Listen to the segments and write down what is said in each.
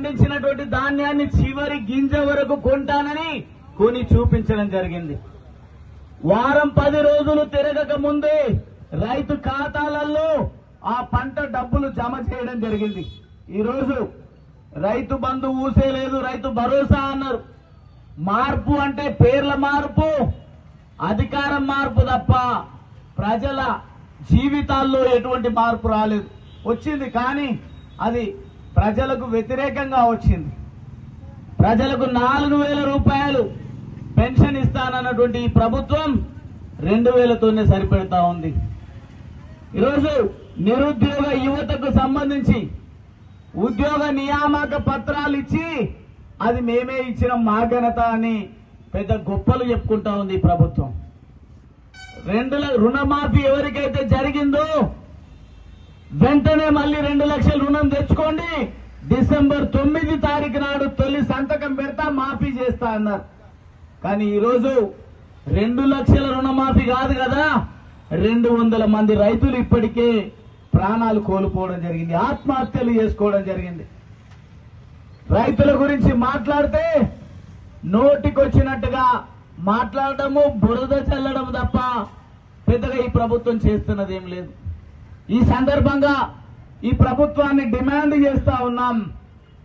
పండించినటువంటి ధాన్యాన్ని చివరి గింజ వరకు కొంటానని కొని చూపించడం జరిగింది. వారం పది రోజులు తిరగక ముందే రైతు ఖాతాలలో ఆ పంట డబ్బులు జమ చేయడం జరిగింది. ఈరోజు రైతు బంధు ఊసేలేదు రైతు భరోసా అన్నారు. మార్పు అంటే పేర్ల మార్పు అధికారం మార్పు తప్ప ప్రజల జీవితాల్లో ఎటువంటి మార్పు రాలేదు. వచ్చింది కానీ అది ప్రజలకు వ్యతిరేకంగా వచ్చింది. ప్రజలకు నాలుగు వేల రూపాయలు పెన్షన్ ఇస్తానన్నటువంటి ఈ ప్రభుత్వం రెండు వేలతోనే సరిపెడతా ఉంది. ఈరోజు నిరుద్యోగ యువతకు సంబంధించి ఉద్యోగ నియామక పత్రాలు ఇచ్చి అది మేమే ఇచ్చిన మా ఘనత అని పెద్ద గొప్పలు చెప్పుకుంటా ఉంది ఈ ప్రభుత్వం. రెండు రుణమాఫీ ఎవరికైతే జరిగిందో వెంటనే మళ్ళీ రెండు లక్షల రుణం తెచ్చుకోండి. డిసెంబర్ తొమ్మిది తారీఖు నాడు తొలి సంతకం పెడతా మాఫీ చేస్తా అన్నారు. కానీ ఈరోజు రెండు లక్షల రుణమాఫీ కాదు కదా రెండు వందల మంది రైతులు ఇప్పటికే ప్రాణాలు కోల్పోవడం జరిగింది ఆత్మహత్యలు చేసుకోవడం జరిగింది. రైతుల గురించి మాట్లాడితే నోటికొచ్చినట్టుగా మాట్లాడటము బురద చల్లడం తప్ప పెద్దగా ఈ ప్రభుత్వం చేస్తున్నది ఏం లేదు. ఈ సందర్భంగా ఈ ప్రభుత్వాన్ని డిమాండ్ చేస్తా ఉన్నాం.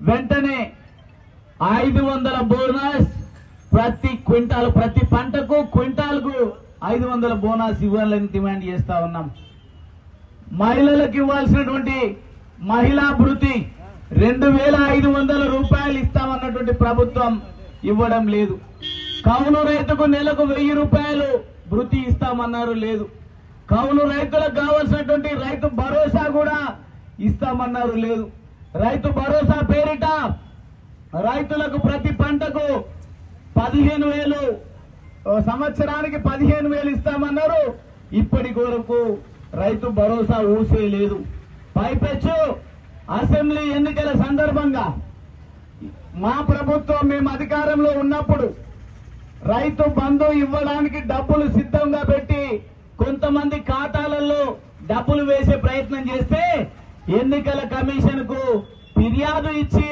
వెంటనే ఐదు వందల బోనస్ ప్రతి క్వింటాల్ ప్రతి పంటకు క్వింటాల్కు ఐదు వందల బోనస్ ఇవ్వాలని డిమాండ్ చేస్తా ఉన్నాం. మహిళలకు ఇవ్వాల్సినటువంటి మహిళా భృతి రెండు వేల ఐదు వందల రూపాయలు ఇస్తామన్నటువంటి ప్రభుత్వం ఇవ్వడం లేదు. కౌలు రైతుకు నెలకు వెయ్యి రూపాయలు భృతి ఇస్తామన్నారు లేదు. కౌలు రైతులకు కావాల్సినటువంటి రైతు భరోసా కూడా ఇస్తామన్నారు. లేదు. రైతు భరోసా పేరిట రైతులకు ప్రతి పంటకు పదిహేను వేలు సంవత్సరానికి పదిహేను వేలు ఇస్తామన్నారు. ఇప్పటి వరకు రైతు భరోసా ఊసే లేదు. పైపెచ్చు అసెంబ్లీ ఎన్నికల సందర్భంగా మా ప్రభుత్వం మేము అధికారంలో ఉన్నప్పుడు రైతు బంధు ఇవ్వడానికి డబ్బులు సిద్ధంగా పెట్టి కొంతమంది ఖాతాలలో డబ్బులు వేసే ప్రయత్నం చేస్తే ఎన్నికల కమిషన్కు ఫిర్యాదు ఇచ్చి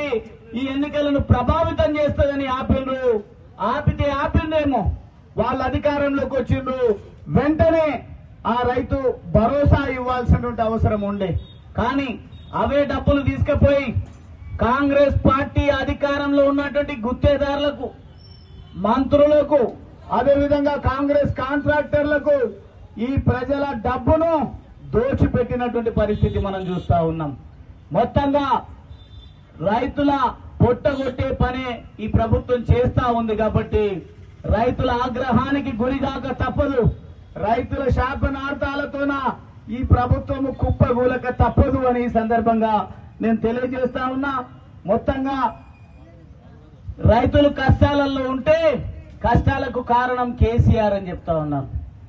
ఈ ఎన్నికలను ప్రభావితం చేస్తుందని ఆపిండ్రు. ఆపితే ఆపిండ్రేమో వాళ్ళ అధికారంలోకి వచ్చిండ్రు. వెంటనే ఆ రైతు భరోసా ఇవ్వాల్సినటువంటి అవసరం ఉండే. కానీ అవే డబ్బులు తీసుకుపోయి కాంగ్రెస్ పార్టీ అధికారంలో ఉన్నటువంటి గుత్తేదారులకు మంత్రులకు అదేవిధంగా కాంగ్రెస్ కాంట్రాక్టర్లకు ఈ ప్రజల డబ్బును దోచిపెట్టినటువంటి పరిస్థితి మనం చూస్తా ఉన్నాం. మొత్తంగా రైతుల పొట్టగొట్టే పనే ఈ ప్రభుత్వం చేస్తా ఉంది కాబట్టి రైతుల ఆగ్రహానికి గురిగాక తప్పదు. రైతుల శాపనార్థాలతోన ఈ ప్రభుత్వము కుప్పగూలక తప్పదు అని ఈ సందర్భంగా నేను తెలియజేస్తా ఉన్నా. మొత్తంగా రైతులు కష్టాలలో ఉంటే కష్టాలకు కారణం కేసీఆర్ అని చెప్తా ఉన్నాను